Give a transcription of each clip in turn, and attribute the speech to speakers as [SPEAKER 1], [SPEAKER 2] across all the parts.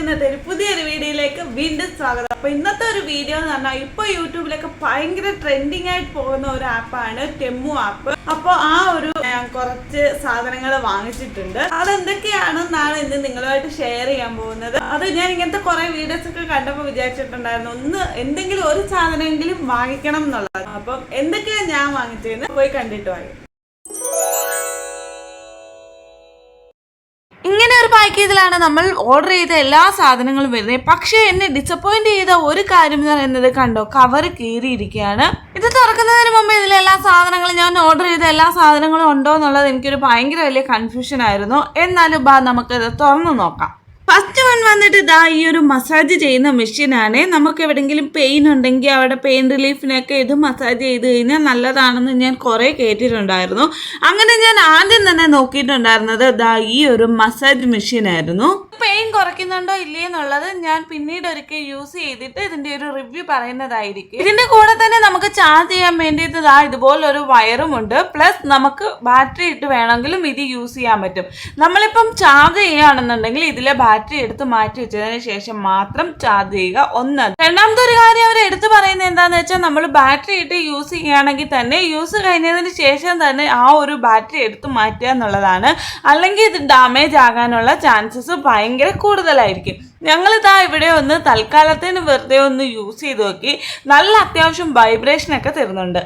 [SPEAKER 1] ഇന്നത്തെ ഒരു പുതിയൊരു വീഡിയോയിലേക്ക് വീണ്ടും സ്വാഗതം. അപ്പൊ ഇന്നത്തെ ഒരു വീഡിയോ എന്ന് പറഞ്ഞാൽ ഇപ്പൊ യൂട്യൂബിലൊക്കെ ഭയങ്കര ട്രെൻഡിങ് ആയിട്ട് പോകുന്ന ഒരു ആപ്പാണ് ടെമ്മു ആപ്പ് അപ്പോൾ ആ ഒരു കുറച്ച് സാധനങ്ങൾ വാങ്ങിച്ചിട്ടുണ്ട്. അതെന്തൊക്കെയാണെന്നാണ് ഇന്ന് നിങ്ങളുമായിട്ട് ഷെയർ ചെയ്യാൻ പോകുന്നത്. അത് ഞാൻ ഇങ്ങനത്തെ കുറെ വീഡിയോസ് ഒക്കെ കണ്ടപ്പോൾ വിചാരിച്ചിട്ടുണ്ടായിരുന്നു. ഒന്ന് എന്തെങ്കിലും ഒരു സാധനമെങ്കിലും വാങ്ങിക്കണം എന്നുള്ളത്. അപ്പം എന്തൊക്കെയാണ് ഞാൻ വാങ്ങിച്ചതെന്ന് പോയി കണ്ടിട്ട് വാങ്ങി പാക്കേജിലാണ് നമ്മൾ ഓർഡർ ചെയ്ത എല്ലാ സാധനങ്ങളും വരുന്നത്. പക്ഷേ എന്നെ ഡിസപ്പോയിന്റ് ചെയ്ത ഒരു കാര്യം എന്ന് പറയുന്നത് കണ്ടോ കവർ കീറിയിരിക്കുകയാണ്. ഇത് തുറക്കുന്നതിന് മുമ്പ് ഇതിലെ എല്ലാ സാധനങ്ങളും ഞാൻ ഓർഡർ ചെയ്ത എല്ലാ സാധനങ്ങളും ഉണ്ടോ എന്നുള്ളത് എനിക്കൊരു ഭയങ്കര വലിയ കൺഫ്യൂഷൻ ആയിരുന്നു. എന്നാലും ബാ നമുക്കിത് തുറന്നു നോക്കാം. വന്നിട്ട് ഇതാ ഈ ഒരു മസാജ് ചെയ്യുന്ന മെഷീനാണ് നമുക്ക് എവിടെയെങ്കിലും പെയിൻ ഉണ്ടെങ്കിൽ അവിടെ പെയിൻ റിലീഫിനൊക്കെ ഇത് മസാജ് ചെയ്ത് കഴിഞ്ഞാൽ നല്ലതാണെന്ന് ഞാൻ കുറേ കേട്ടിട്ടുണ്ടായിരുന്നു. അങ്ങനെ ഞാൻ ആദ്യം തന്നെ നോക്കിയിട്ടുണ്ടായിരുന്നത് ഇതാ ഈ ഒരു മസാജ് മെഷീനായിരുന്നു പെയിൻ കുറയ്ക്കുന്നുണ്ടോ ഇല്ലേ എന്നുള്ളത് ഞാൻ പിന്നീട് ഒരിക്കൽ യൂസ് ചെയ്തിട്ട് ഇതിന്റെ ഒരു റിവ്യൂ പറയുന്നതായിരിക്കും. ഇതിന്റെ കൂടെ തന്നെ നമുക്ക് ചാർജ് ചെയ്യാൻ വേണ്ടിയിട്ട് ഇതാ ഇതുപോലൊരു വയറുമുണ്ട് പ്ലസ് നമുക്ക് ബാറ്ററി ഇട്ട് വേണമെങ്കിലും ഇത് യൂസ് ചെയ്യാൻ പറ്റും. നമ്മളിപ്പം ചാർജ് ചെയ്യുകയാണെന്നുണ്ടെങ്കിൽ ഇതിലെ ബാറ്ററി എടുത്ത് മാറ്റി വെച്ചതിന് ശേഷം മാത്രം ചാർജ് ചെയ്യുക. ഒന്ന്. രണ്ടാമത്തെ ഒരു കാര്യം അവർ എടുത്ത് എന്താന്ന് വെച്ചാൽ നമ്മൾ ബാറ്ററി ഇട്ട് യൂസ് ചെയ്യുകയാണെങ്കിൽ തന്നെ യൂസ് കഴിഞ്ഞതിന് ശേഷം തന്നെ ആ ഒരു ബാറ്ററി എടുത്ത് മാറ്റുക എന്നുള്ളതാണ്. അല്ലെങ്കിൽ ഇത് ഡാമേജ് ആകാനുള്ള ചാൻസസ് ഭയങ്കര കൂടുതലായിരിക്കും. ഞങ്ങളിതാ ഇവിടെ ഒന്ന് തൽക്കാലത്തിന് വെറുതെ ഒന്ന് യൂസ് ചെയ്ത് നോക്കി. നല്ല അത്യാവശ്യം വൈബ്രേഷൻ ഒക്കെ തരുന്നുണ്ട്.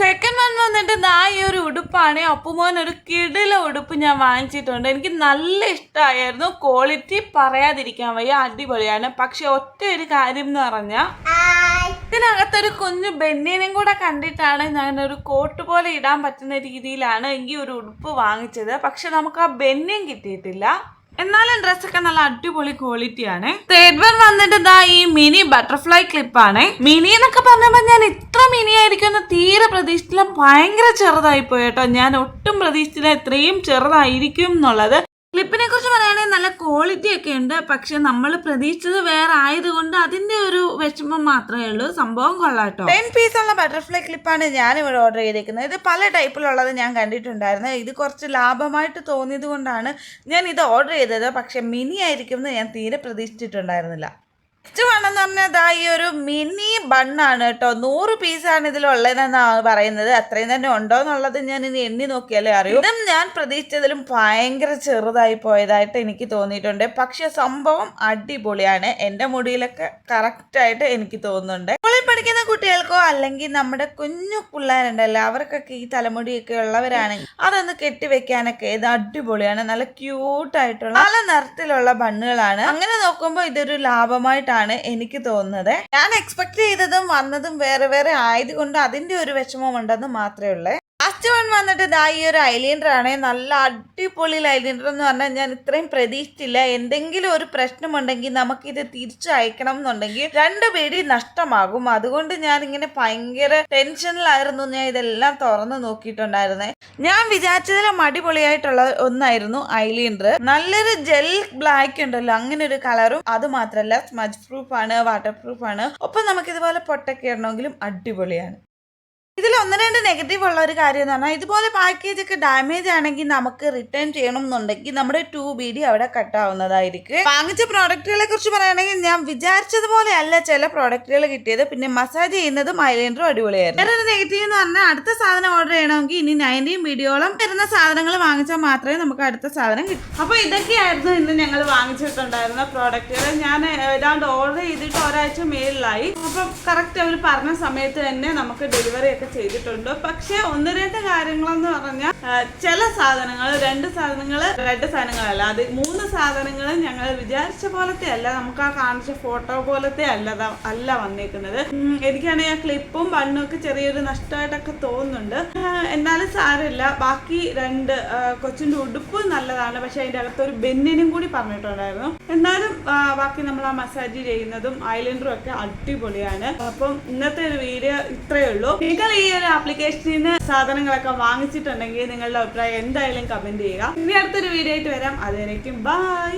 [SPEAKER 1] സെക്കൻഡ് വൺ വന്നിട്ട് ദാ ഈ ഒരു ഉടുപ്പാണ്. അപ്പുമോൻ ഒരു കിടില ഉടുപ്പ് ഞാൻ വാങ്ങിച്ചിട്ടുണ്ട്. എനിക്ക് നല്ല ഇഷ്ടമായിരുന്നു ക്വാളിറ്റി പറയാതിരിക്കാൻ വയ്യ. അടിപൊളിയാണ്. പക്ഷെ ഒറ്റ ഒരു കാര്യം എന്ന് പറഞ്ഞാൽ ഇതിനകത്തൊരു കുഞ്ഞു ബെന്നിനും കൂടെ കണ്ടിട്ടാണ് ഞാൻ ഒരു കോട്ട് പോലെ ഇടാൻ പറ്റുന്ന രീതിയിലാണ് എങ്കിൽ ഒരു ഉടുപ്പ് വാങ്ങിച്ചത്. പക്ഷെ നമുക്ക് ആ ബെന്നിയും കിട്ടിയിട്ടില്ല. എന്നാലും ഡ്രസ്സൊക്കെ നല്ല അടിപൊളി ക്വാളിറ്റി ആണ്. തേർഡ് വൺ വന്നിട്ട് ഇതാ ഈ മിനി ബട്ടർഫ്ലൈ ക്ലിപ്പാണ് മിനി എന്നൊക്കെ പറഞ്ഞപ്പോൾ ഞാൻ ഇത്ര മിനി ആയിരിക്കും തീരെ പ്രതീക്ഷിച്ചില്ല. ഭയങ്കര ചെറുതായി പോയി കേട്ടോ. ഞാൻ ഒട്ടും പ്രതീക്ഷിച്ചില്ല ഇത്രയും ചെറുതായിരിക്കും എന്നുള്ളത്. ക്ലിപ്പിനെ കുറിച്ച് പറയുകയാണെങ്കിൽ നല്ല ക്വാളിറ്റി ഒക്കെ ഉണ്ട്. പക്ഷെ നമ്മൾ പ്രതീക്ഷിച്ചത് വേറെ ആയതുകൊണ്ട് അതിന്റെ ഒരു വിഷമം മാത്രമേ ഉള്ളൂ. സംഭവം കൊള്ളാട്ടോ ടെൻ പീസ് ഉള്ള ബട്ടർഫ്ലൈ ക്ലിപ്പാണ് ഞാൻ ഇവിടെ ഓർഡർ ചെയ്തിരിക്കുന്നത് ഇത് പല ടൈപ്പിലുള്ളത് ഞാൻ കണ്ടിട്ടുണ്ടായിരുന്നു. ഇത് കുറച്ച് ലാഭമായിട്ട് തോന്നിയത് കൊണ്ടാണ് ഞാൻ ഇത് ഓർഡർ ചെയ്തത്. പക്ഷെ മിനി ആയിരിക്കും എന്ന് ഞാൻ തീരെ പ്രതീക്ഷിച്ചിട്ടുണ്ടായിരുന്നില്ല. നെക്സ്റ്റ് വേണമെന്ന് പറഞ്ഞാൽ ദാ ഈ ഒരു മിനി ബണ്ണാണ് കേട്ടോ നൂറ് പീസാണ് ഇതിലുള്ളതെന്നാണ് പറയുന്നത്. അത്രയും തന്നെ ഉണ്ടോ എന്നുള്ളത് ഞാൻ ഇനി എണ്ണി നോക്കിയാലേ അറിയൂ. ഇതും ഞാൻ പ്രതീക്ഷിച്ചതിലും ഭയങ്കര ചെറുതായി പോയതായിട്ട് എനിക്ക് തോന്നിയിട്ടുണ്ട്. പക്ഷെ സംഭവം അടിപൊളിയാണ്. എന്റെ മുടിയിലൊക്കെ കറക്റ്റായിട്ട് എനിക്ക് തോന്നുന്നുണ്ട്. പഠിക്കുന്ന കുട്ടികൾക്കോ അല്ലെങ്കിൽ നമ്മുടെ കുഞ്ഞു പിള്ളേരുണ്ടല്ലോ അവർക്കൊക്കെ ഈ തലമുടിയൊക്കെ ഉള്ളവരാണെങ്കിൽ അതൊന്ന് കെട്ടിവെക്കാനൊക്കെ ഇത് അടിപൊളിയാണ് നല്ല ക്യൂട്ടായിട്ടുള്ള പല നിറത്തിലുള്ള ബണ്ണുകളാണ്. അങ്ങനെ നോക്കുമ്പോൾ ഇതൊരു ലാഭമായിട്ടാണ് എനിക്ക് തോന്നുന്നത്. ഞാൻ എക്സ്പെക്ട് ചെയ്തതും വന്നതും വേറെ വേറെ ആയതുകൊണ്ട് അതിന്റെ ഒരു വിഷമം ഉണ്ടെന്ന് മാത്രമേ ഉള്ളൂ. ലാസ്റ്റ് വൺ വന്നിട്ട് ഇതാ ഈ ഒരു ആണ് നല്ല അടിപൊളി ഐലൈനർ എന്ന് പറഞ്ഞാൽ ഞാൻ ഇത്രയും പ്രതീക്ഷിച്ചില്ല. എന്തെങ്കിലും ഒരു പ്രശ്നമുണ്ടെങ്കിൽ നമുക്കിത് തിരിച്ചു അയക്കണം എന്നുണ്ടെങ്കിൽ രണ്ട് പേടി നഷ്ടമാകും. അതുകൊണ്ട് ഞാൻ ഇങ്ങനെ ഭയങ്കര ടെൻഷനിലായിരുന്നു. ഞാൻ ഇതെല്ലാം തുറന്നു നോക്കിയിട്ടുണ്ടായിരുന്നേ. ഞാൻ വിചാരിച്ചതിലും അടിപൊളിയായിട്ടുള്ള ഒന്നായിരുന്നു ഐലൈനർ. നല്ലൊരു ജെൽ ബ്ലാക്ക് ഉണ്ടല്ലോ അങ്ങനെ ഒരു കളറും. അത് മാത്രമല്ല സ്മജ് പ്രൂഫ് ആണ് വാട്ടർ പ്രൂഫ് ആണ് ഒപ്പം നമുക്ക് ഇതുപോലെ പൊട്ടൊക്കെ ഇടണമെങ്കിലും അടിപൊളിയാണ്. ഇതിൽ ഒന്ന് രണ്ട് നെഗറ്റീവ് ഉള്ള ഒരു കാര്യം എന്ന് പറഞ്ഞാൽ ഇതുപോലെ പാക്കേജ് ഒക്കെ ഡാമേജ് ആണെങ്കിൽ നമുക്ക് റിട്ടേൺ ചെയ്യണം എന്നുണ്ടെങ്കിൽ നമ്മുടെ ടു ബി ഡി അവിടെ കട്ടാവുന്നതായിരിക്കും വാങ്ങിച്ച പ്രോഡക്റ്റുകളെ കുറിച്ച് പറയുകയാണെങ്കിൽ ഞാൻ വിചാരിച്ചതുപോലെ അല്ല ചില പ്രോഡക്റ്റുകൾ കിട്ടിയത്. പിന്നെ മസാജ് ചെയ്യുന്നതും ഐലൈനറും അടിപൊളിയായിരുന്നു. വേറൊരു നെഗറ്റീവ് എന്ന് പറഞ്ഞാൽ അടുത്ത സാധനം ഓർഡർ ചെയ്യണമെങ്കിൽ ഇനി നയന്റീൻ വീഡിയോളം വരുന്ന സാധനങ്ങൾ വാങ്ങിച്ചാൽ മാത്രമേ നമുക്ക് അടുത്ത സാധനം കിട്ടൂ. അപ്പോൾ ഇതൊക്കെയായിരുന്നു ഇന്ന് ഞങ്ങൾ വാങ്ങിച്ചിട്ടുണ്ടായിരുന്ന പ്രോഡക്റ്റുകൾ ഞാൻ ഏതാണ്ട് ഓർഡർ ചെയ്തിട്ട് ഒരാഴ്ച മേലിലായി അപ്പം കറക്റ്റ് അവർ പറഞ്ഞ സമയത്ത് തന്നെ നമുക്ക് ഡെലിവറി ഒക്കെ ചെയ്തിട്ടുണ്ട്. പക്ഷെ ഒന്ന് രണ്ട് കാര്യങ്ങളെന്ന് പറഞ്ഞാൽ ചില സാധനങ്ങൾ രണ്ട് സാധനങ്ങൾ രണ്ട് സാധനങ്ങളല്ല അത് മൂന്ന് സാധനങ്ങൾ ഞങ്ങൾ വിചാരിച്ച പോലത്തെ അല്ല. നമുക്ക് ആ കാണിച്ച ഫോട്ടോ പോലത്തെ അല്ല അല്ല വന്നേക്കുന്നത്. എനിക്കാണെങ്കിൽ ആ ക്ലിപ്പും ബണ്ണും ഒക്കെ ചെറിയൊരു നഷ്ടമായിട്ടൊക്കെ തോന്നുന്നുണ്ട്. എന്നാലും സാരമില്ല. ബാക്കി രണ്ട് കൊച്ചിന്റെ ഉടുപ്പ് നല്ലതാണ്. പക്ഷെ അതിന്റെ അകത്ത് ഒരു ബെന്നിനും കൂടി പറഞ്ഞിട്ടുണ്ടായിരുന്നു. എന്നാലും ബാക്കി നമ്മൾ ആ മസാജ് ചെയ്യുന്നതും ഐലൻഡറും ഒക്കെ അടിപൊളിയാണ്. അപ്പം ഇന്നത്തെ ഒരു വീഡിയോ ഇത്രയേ ഉള്ളൂ. നിങ്ങൾ ഈ ഒരു ആപ്ലിക്കേഷനിൽ നിന്ന് സാധനങ്ങളൊക്കെ വാങ്ങിച്ചിട്ടുണ്ടെങ്കിൽ നിങ്ങളുടെ അഭിപ്രായം എന്തായാലും കമന്റ് ചെയ്യുക. ഇനി അടുത്തൊരു വീഡിയോ ആയിട്ട് വരാം. അതുവരേക്കും ബൈ